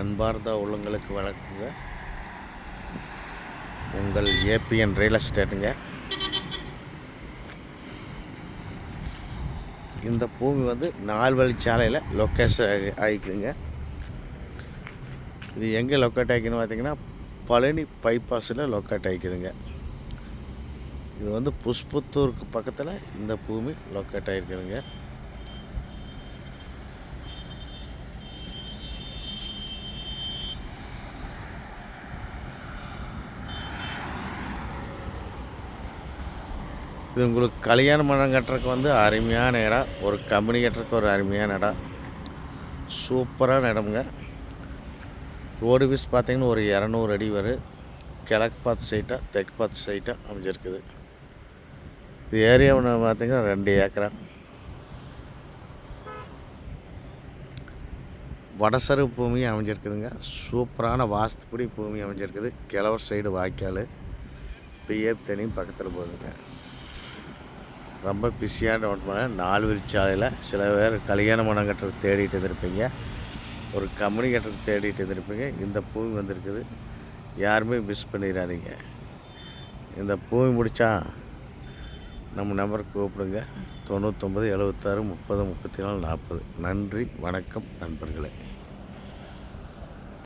அன்பார்ந்த உள்ளங்களுக்கு வழக்குங்க உங்கள் ஏபிஎன் ரியல் எஸ்டேட்டுங்க. இந்த பூமி வந்து நாலு வழிச்சாலையில் லொக்கேஷன் ஆகிக்குதுங்க. இது எங்கே லொக்கேட் ஆகிக்குன்னு பார்த்தீங்கன்னா பழனி பைபாஸில் லொக்கேட் ஆகிக்குதுங்க. இது வந்து புஷ்புத்தூருக்கு பக்கத்தில் இந்த பூமி லொக்கேட் ஆகிருக்குதுங்க. இது உங்களுக்கு கல்யாண மண்டபம் கட்டுறதுக்கு வந்து அருமையான இடம். ஒரு கம்பெனி கட்டுறதுக்கு ஒரு அருமையான இடம். சூப்பரான இடமுங்க ரோடு பீஸ் பார்த்தீங்கன்னா ஒரு இரநூறு அடி வரும் கிழக்கு பார்த்து சைட்டாக தெற்கு பார்த்து சைட்டாக அமைஞ்சிருக்குது. இது ஏரியா ஒன்று பார்த்திங்கன்னா ரெண்டு ஏக்கரா. வடசரு பூமி அமைஞ்சிருக்குதுங்க. சூப்பரான வாஸ்துப்படி பூமி அமைஞ்சிருக்குது. கிழவர் சைடு வாய்க்கால். பிஎஃப் தனியும் பக்கத்தில் போகுதுங்க. ரொம்ப பிஸியான ஒன்று நாலு வழிச்சாலையில் சில பேர் கல்யாண மனம் கட்டுறது தேடிட்டு இருந்திருப்பீங்க. ஒரு கம்பெனி கட்டுறது தேடிட்டு இருந்திருப்பீங்க. இந்த பூமி வந்திருக்குது. யாருமே மிஸ் பண்ணிடாதீங்க. இந்த பூமி முடித்தா நம்ம நம்பருக்கு கூப்பிடுங்க. தொண்ணூத்தொம்பது எழுபத்தாறு முப்பது முப்பத்தி நாலு நாற்பது. நன்றி வணக்கம் நண்பர்களே.